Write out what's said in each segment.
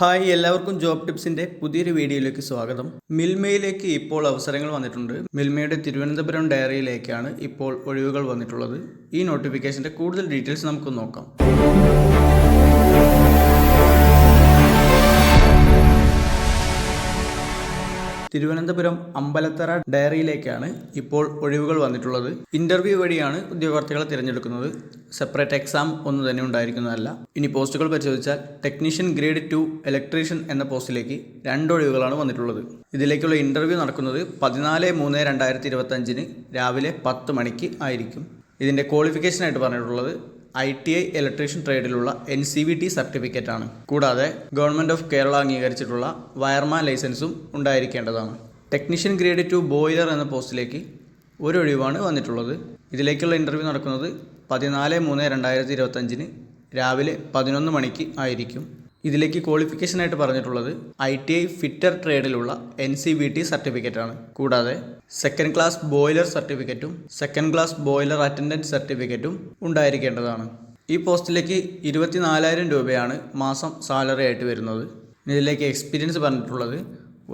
Hi എല്ലാവർക്കും job ടിപ്സിന്റെ പുതിയൊരു വീഡിയോയിലേക്ക് സ്വാഗതം. മിൽമയിലേക്ക് ഇപ്പോൾ അവസരങ്ങൾ വന്നിട്ടുണ്ട്. മിൽമയുടെ തിരുവനന്തപുരം ഡയറിയിലേക്കാണ് ഇപ്പോൾ ഒഴിവുകൾ വന്നിട്ടുള്ളത്. ഈ നോട്ടിഫിക്കേഷന്റെ കൂടുതൽ ഡീറ്റെയിൽസ് നമുക്ക് നോക്കാം. തിരുവനന്തപുരം അമ്പലത്തറ ഡയറിയിലേക്കാണ് ഇപ്പോൾ ഒഴിവുകൾ വന്നിട്ടുള്ളത്. ഇന്റർവ്യൂ വഴിയാണ് ഉദ്യോഗാർത്ഥികളെ തിരഞ്ഞെടുക്കുന്നത്. സെപ്പറേറ്റ് എക്സാം ഒന്നും തന്നെ ഉണ്ടായിരിക്കുന്നതല്ല. ഇനി പോസ്റ്റുകൾ പരിശോധിച്ചാൽ ടെക്നീഷ്യൻ ഗ്രേഡ് ടു ഇലക്ട്രീഷ്യൻ എന്ന പോസ്റ്റിലേക്ക് രണ്ട് ഒഴിവുകളാണ് വന്നിട്ടുള്ളത്. ഇതിലേക്കുള്ള ഇന്റർവ്യൂ നടക്കുന്നത് പതിനാല് മൂന്ന് രണ്ടായിരത്തി ഇരുപത്തഞ്ചിന് രാവിലെ പത്ത് മണിക്ക് ആയിരിക്കും. ഇതിന്റെ ക്വാളിഫിക്കേഷനായിട്ട് പറഞ്ഞിട്ടുള്ളത് I T I electrician ട്രേഡിലുള്ള N C V T certificate ആണ് കൂടാതെ ഗവൺമെന്റ് ഓഫ് കേരള അംഗീകരിച്ചിട്ടുള്ള വയർമാൻ ലൈസൻസും ഉണ്ടായിരിക്കേണ്ടതാണ്. ടെക്നീഷ്യൻ ഗ്രേഡ് ടു ബോയിലർ എന്ന പോസ്റ്റിലേക്ക് ഒരു ഒഴിവാണ് വന്നിട്ടുള്ളത്. ഇതിലേക്കുള്ള ഇന്റർവ്യൂ നടക്കുന്നത് പതിനാല് മൂന്ന് രണ്ടായിരത്തി ഇരുപത്തഞ്ചിന് രാവിലെ പതിനൊന്ന് മണിക്ക് ആയിരിക്കും. ഇതിലേക്ക് ക്വാളിഫിക്കേഷനായിട്ട് പറഞ്ഞിട്ടുള്ളത് I T I fitter ട്രേഡിലുള്ള N C B T certificate ആണ്. കൂടാതെ സെക്കൻഡ് ക്ലാസ് ബോയിലർ സർട്ടിഫിക്കറ്റും സെക്കൻഡ് ക്ലാസ് ബോയിലർ അറ്റൻഡൻസ് സർട്ടിഫിക്കറ്റും ഉണ്ടായിരിക്കേണ്ടതാണ്. ഈ പോസ്റ്റിലേക്ക് ഇരുപത്തിനാലായിരം രൂപയാണ് മാസം സാലറി ആയിട്ട് വരുന്നത്. ഇതിലേക്ക് എക്സ്പീരിയൻസ് പറഞ്ഞിട്ടുള്ളത്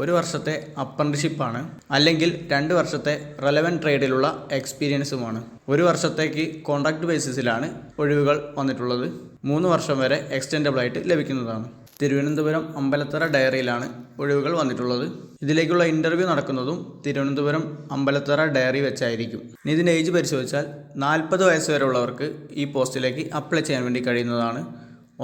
ഒരു വർഷത്തെ അപ്രന്റിഷിപ്പാണ് അല്ലെങ്കിൽ രണ്ട് വർഷത്തെ റെലവൻ ട്രേഡിലുള്ള എക്സ്പീരിയൻസുമാണ് ഒരു വർഷത്തേക്ക് കോൺട്രാക്ട് ബേസിസിലാണ് ഒഴിവുകൾ വന്നിട്ടുള്ളത്. മൂന്ന് വർഷം വരെ എക്സ്റ്റെൻഡബിൾ ആയിട്ട് ലഭിക്കുന്നതാണ്. തിരുവനന്തപുരം അമ്പലത്തറ ഡയറിയിലാണ് ഒഴിവുകൾ വന്നിട്ടുള്ളത്. ഇതിലേക്കുള്ള ഇന്റർവ്യൂ നടക്കുന്നതും തിരുവനന്തപുരം അമ്പലത്തറ ഡയറി വെച്ചായിരിക്കും. ഇതിന്റെ ഏജ് പരിശോധിച്ചാൽ നാൽപ്പത് വയസ്സ് വരെ ഉള്ളവർക്ക് ഈ പോസ്റ്റിലേക്ക് അപ്ലൈ ചെയ്യാൻ വേണ്ടി കഴിയുന്നതാണ്.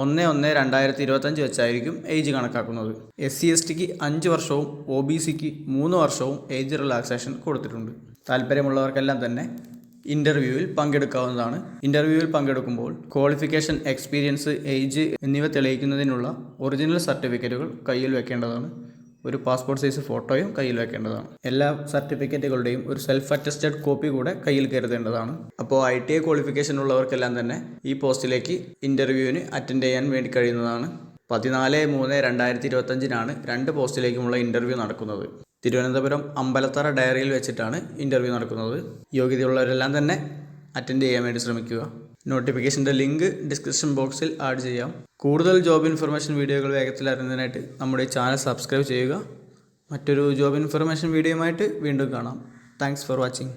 ഒന്ന് ഒന്ന് രണ്ടായിരത്തി ഇരുപത്തഞ്ച് വെച്ചായിരിക്കും ഏജ് കണക്കാക്കുന്നത്. എസ് സി എസ് ടിക്ക് അഞ്ച് വർഷവും ഒ ബി സിക്ക് മൂന്ന് വർഷവും ഏജ് റിലാക്സേഷൻ കൊടുത്തിട്ടുണ്ട്. താല്പര്യമുള്ളവർക്കെല്ലാം തന്നെ ഇന്റർവ്യൂവിൽ പങ്കെടുക്കാവുന്നതാണ്. ഇന്റർവ്യൂവിൽ പങ്കെടുക്കുമ്പോൾ ക്വാളിഫിക്കേഷൻ എക്സ്പീരിയൻസ് ഏജ് എന്നിവ തെളിയിക്കുന്നതിനുള്ള ഒറിജിനൽ സർട്ടിഫിക്കറ്റുകൾ കയ്യിൽ വെക്കേണ്ടതാണ്. ഒരു പാസ്പോർട്ട് സൈസ് ഫോട്ടോയും കയ്യിൽ വെക്കേണ്ടതാണ്. എല്ലാ സർട്ടിഫിക്കറ്റുകളുടെയും ഒരു സെൽഫ് അറ്റസ്റ്റഡ് കോപ്പി കൂടെ കയ്യിൽ കരുതേണ്ടതാണ്. അപ്പോൾ ഐ ടി ഐ ക്വാളിഫിക്കേഷൻ ഉള്ളവർക്കെല്ലാം തന്നെ ഈ പോസ്റ്റിലേക്ക് ഇന്റർവ്യൂവിന് അറ്റൻഡ് ചെയ്യാൻ വേണ്ടി കഴിയുന്നതാണ്. പതിനാല് മൂന്ന് രണ്ടായിരത്തി ഇരുപത്തഞ്ചിനാണ് രണ്ട് പോസ്റ്റിലേക്കുമുള്ള ഇന്റർവ്യൂ നടക്കുന്നത്. തിരുവനന്തപുരം അമ്പലത്തറ ഡയറിയിൽ വെച്ചിട്ടാണ് ഇന്റർവ്യൂ നടക്കുന്നത്. യോഗ്യതയുള്ളവരെല്ലാം തന്നെ അറ്റൻഡ് ചെയ്യാൻ വേണ്ടി ശ്രമിക്കുക. നോട്ടിഫിക്കേഷന്റെ ലിങ്ക് ഡിസ്ക്രിപ്ഷൻ ബോക്സിൽ ആഡ് ചെയ്യാം. കൂടുതൽ ജോബ് ഇൻഫർമേഷൻ വീഡിയോകൾ വേഗത്തിൽ അറിയുന്നതിനായിട്ട് നമ്മുടെ ചാനൽ സബ്സ്ക്രൈബ് ചെയ്യുക. മറ്റൊരു ജോബ് ഇൻഫർമേഷൻ വീഡിയോയുമായിട്ട് വീണ്ടും കാണാം. Thanks for watching.